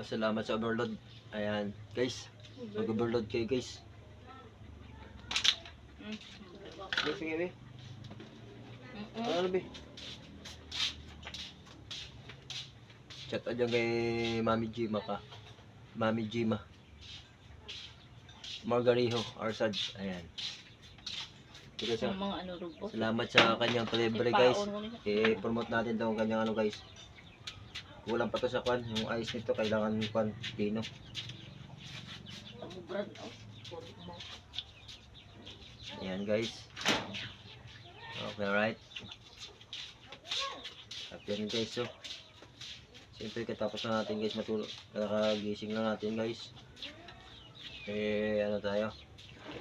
Pasalamat sa overload. Ayan, guys. Mag-overload kayo, guys. Mm. Sige, sige, be. Ano, be? Chat dyan kay Mami Jima ka. Mami Jima. Margarijo, Arsad. Ayan. Sige sa. Mga ano. Salamat sa kanyang palibre, guys. I-promote natin itong kanyang ano, guys. Kulang pa to sa kwan. Yung ice nito, kailangan kwan. Pino. Oh. Ayan, guys. Okay, alright. At yan, guys, so. Siyempre, katapos na natin, guys, matulog. Nakagising na natin, guys. Eh, ano tayo?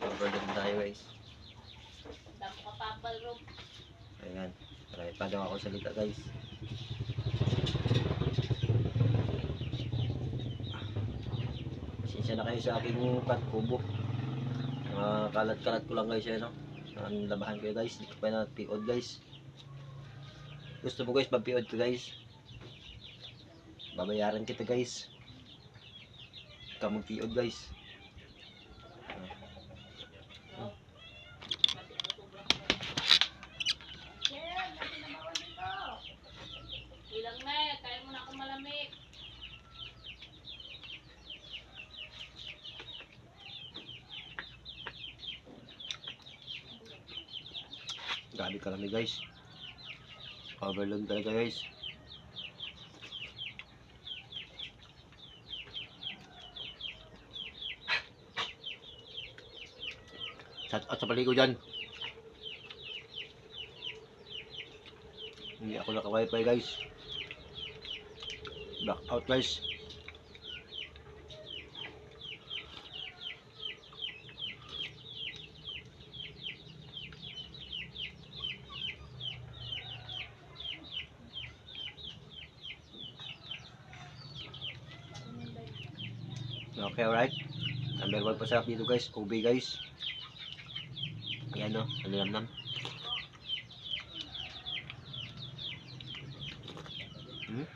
Overload tayo, guys. Damo ka papal room. Ayan. Alright, pa daw ako salita, guys. Pasensya na kayo sa aking cut kubo. Mga kalat-kalat ko lang guys yan, no? Ang labahan kayo guys. Hindi ko pa na piod guys. Gusto mo guys, mag-piod ko guys. Babayaran kita guys. Ikaw mag-piod guys. Ilang na eh. Kaya mo na akong malamig. Grabe kami guys. Overload talaga guys. Shout out sa paligo dyan. Hindi ako naka-wifi guys. Black out guys. Okay, alright. Number one pasarap dito guys. OB guys. Ayan o. Ano nam nam. Hmm?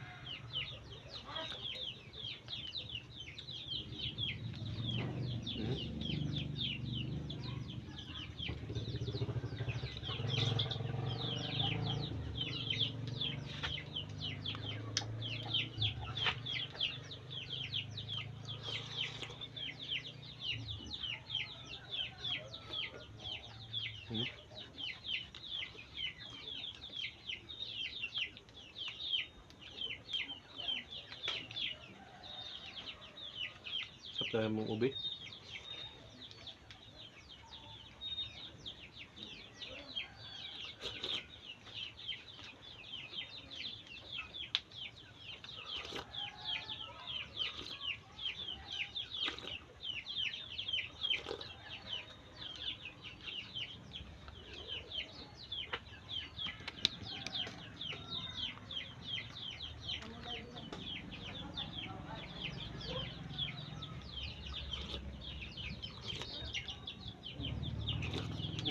Hmm? Saptahan mong ubi.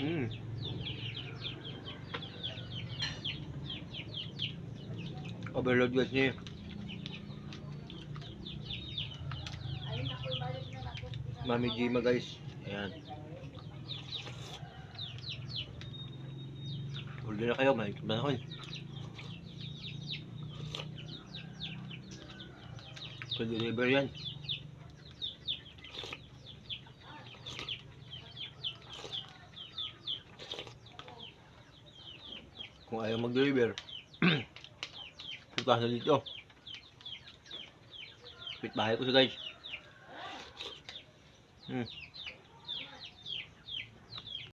Mm. Overload guys niya. Ako. Mami Jima guys. Ayan. Order na kayo, may panahon. Pa-deliver yan. Kung ayaw mag-deliver, punta na dito. Pit bahay ko sa guys. Hmm.